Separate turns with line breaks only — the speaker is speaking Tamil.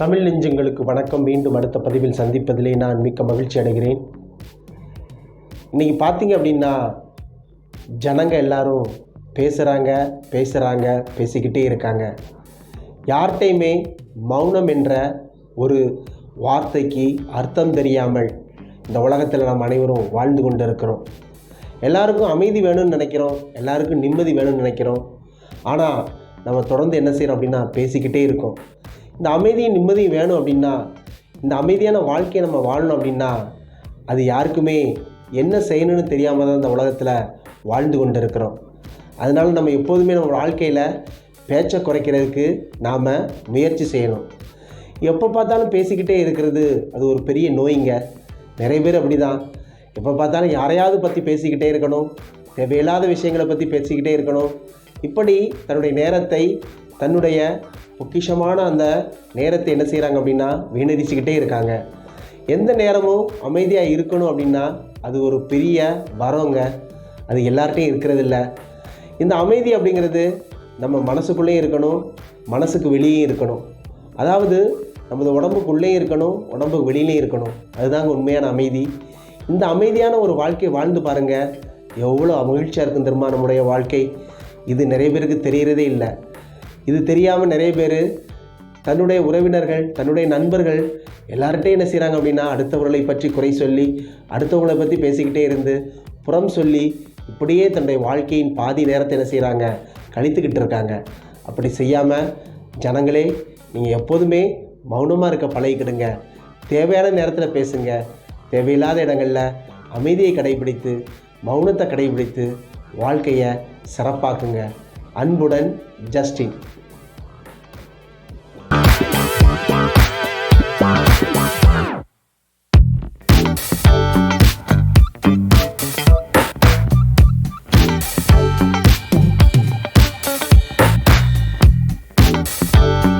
தமிழ் நெஞ்சங்களுக்கு வணக்கம். மீண்டும் அடுத்த பதிவில் சந்திப்பதிலே நான் மிக்க மகிழ்ச்சி அடைகிறேன். இன்றைக்கி பார்த்தீங்க அப்படின்னா ஜனங்க எல்லாரும் பேசுகிறாங்க பேசுகிறாங்க பேசிக்கிட்டே இருக்காங்க. யார்கிட்டையுமே மௌனம் என்ற ஒரு வார்த்தைக்கு அர்த்தம் தெரியாமல் இந்த உலகத்தில் நாம் அனைவரும் வாழ்ந்து கொண்டு இருக்கிறோம் எல்லாருக்கும் அமைதி வேணும்னு நினைக்கிறோம். எல்லாருக்கும் நிம்மதி வேணும்னு நினைக்கிறோம். ஆனால் நம்ம தொடர்ந்து என்ன செய்கிறோம் அப்படின்னா பேசிக்கிட்டே இருக்கோம். இந்த அமைதியும் நிம்மதியும் வேணும் அப்படின்னா இந்த அமைதியான வாழ்க்கையை நம்ம வாழணும் அப்படின்னா அது யாருக்குமே என்ன செய்யணும்னு தெரியாமல் தான் இந்த உலகத்தில் வாழ்ந்து கொண்டு இருக்கிறோம் அதனால் நம்ம எப்போதுமே நம்ம வாழ்க்கையில் பேச்சை குறைக்கிறதுக்கு நாம் முயற்சி செய்யணும். எப்போ பார்த்தாலும் பேசிக்கிட்டே இருக்கிறது அது ஒரு பெரிய நோய்ங்க. நிறைய பேர் அப்படி தான் எப்போ பார்த்தாலும் யாரையாவது பற்றி பேசிக்கிட்டே இருக்கணும். தேவையில்லாத விஷயங்களை பற்றி பேசிக்கிட்டே இருக்கணும். இப்படி தன்னுடைய நேரத்தை தன்னுடைய பொக்கிஷமான அந்த நேரத்தை என்ன செய்கிறாங்க அப்படின்னா வீணடிச்சுக்கிட்டே இருக்காங்க. எந்த நேரமும் அமைதியாக இருக்கணும் அப்படின்னா அது ஒரு பெரிய வரோங்க அது எல்லார்ட்டையும் இருக்கிறதில்ல. இந்த அமைதி அப்படிங்கிறது நம்ம மனசுக்குள்ளேயும் இருக்கணும் மனசுக்கு வெளியே இருக்கணும். அதாவது நமது உடம்புக்குள்ளேயும் இருக்கணும் உடம்புக்கு வெளியிலையும் இருக்கணும். அதுதாங்க உண்மையான அமைதி. இந்த அமைதியான ஒரு வாழ்க்கையை வாழ்ந்து பாருங்கள் எவ்வளோ மகிழ்ச்சியாக இருக்கும் தெரியுமா நம்முடைய வாழ்க்கை? இது நிறைய பேருக்கு தெரிகிறதே இல்லை. இது தெரியாமல் நிறைய பேர் தன்னுடைய உறவினர்கள் தன்னுடைய நண்பர்கள் எல்லார்ட்டையும் என்ன செய்கிறாங்க அப்படின்னா அடுத்தவர்களை பற்றி குறை சொல்லி அடுத்தவங்களை பற்றி பேசிக்கிட்டே இருந்து புறம் சொல்லி இப்படியே தன்னுடைய வாழ்க்கையின் பாதி நேரத்தை என்ன செய்கிறாங்க கழித்துக்கிட்டு இருக்காங்க. அப்படி செய்யாமல் ஜனங்களே நீங்கள் எப்போதுமே மௌனமாக இருக்க பழகிக்கிடுங்க. தேவையான நேரத்தில் பேசுங்க. தேவையில்லாத இடங்களில் அமைதியை கடைபிடித்து மௌனத்தை கடைபிடித்து வாழ்க்கையை சிறப்பாக்குங்க. அன்புடன் ஜஸ்டின்.